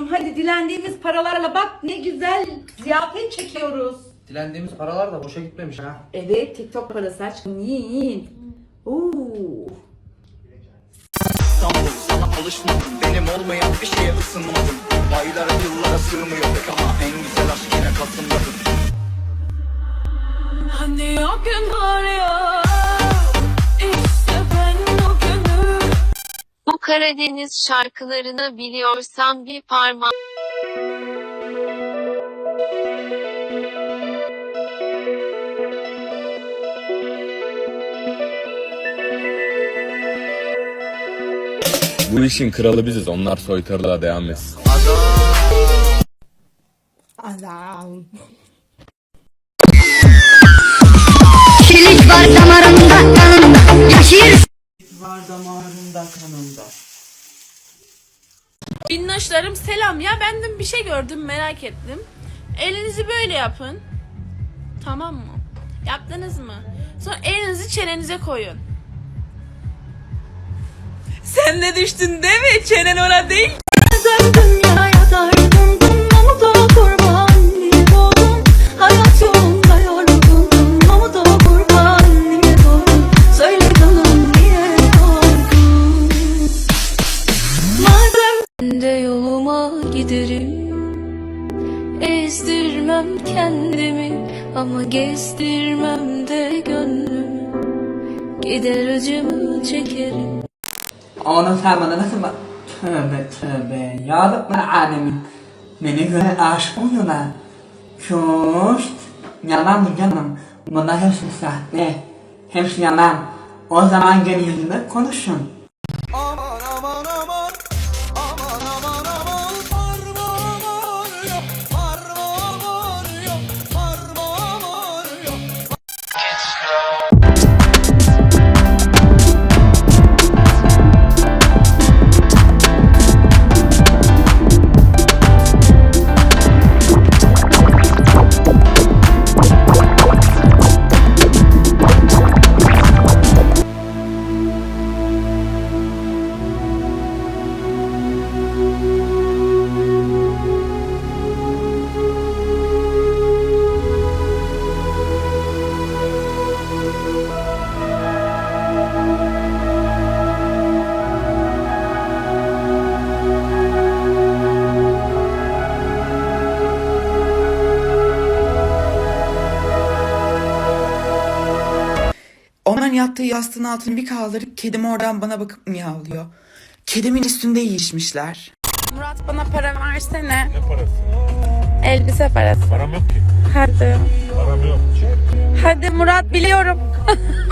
Hadi dilendiğimiz paralarla bak ne güzel ziyafet çekiyoruz. Dilendiğimiz paralar da boşa gitmemiş ha. Evet TikTok parası aşkım yiyin yiyin. Oo. İstanbul sana alışmadım Benim olmayan bir şeye ısınmadım Baylara yıllara sığmıyorduk ama En güzel aşk yine Kasım'dadır Hani o gün var ya Karadeniz şarkılarını biliyorsan bir parmak Bu işin kralı biziz. Onlar soytarılığa devam etsin. Kilit var damarında Minnoşlarım selam ya ben dün bir şey gördüm merak ettim. Elinizi böyle yapın. Tamam mı? Yaptınız mı? Sonra elinizi çenenize koyun. Sen de düştün değil mi? Çenen ona değil. Kendimi Ama gezdirmem de gönlümü Gider acımı çekerim Onu bana nasıl bak? Tövbe tövbe. Ya Rabbim alemin. Beni gören aşık oluyorlar. Şuş. Yalan bu canım. Bunlar hepsi sahte. Hepsi yalan. O zaman gel yüzüme konuşun. Onların yattığı yastığın altını bir kaldırıp kedim oradan bana bakıp miyavlıyor. Kedimin üstünde yiyişmişler. Murat bana para versene. Ne parası? Elbise parası. Param yok ki. Hadi. Param yok. Hadi Murat biliyorum.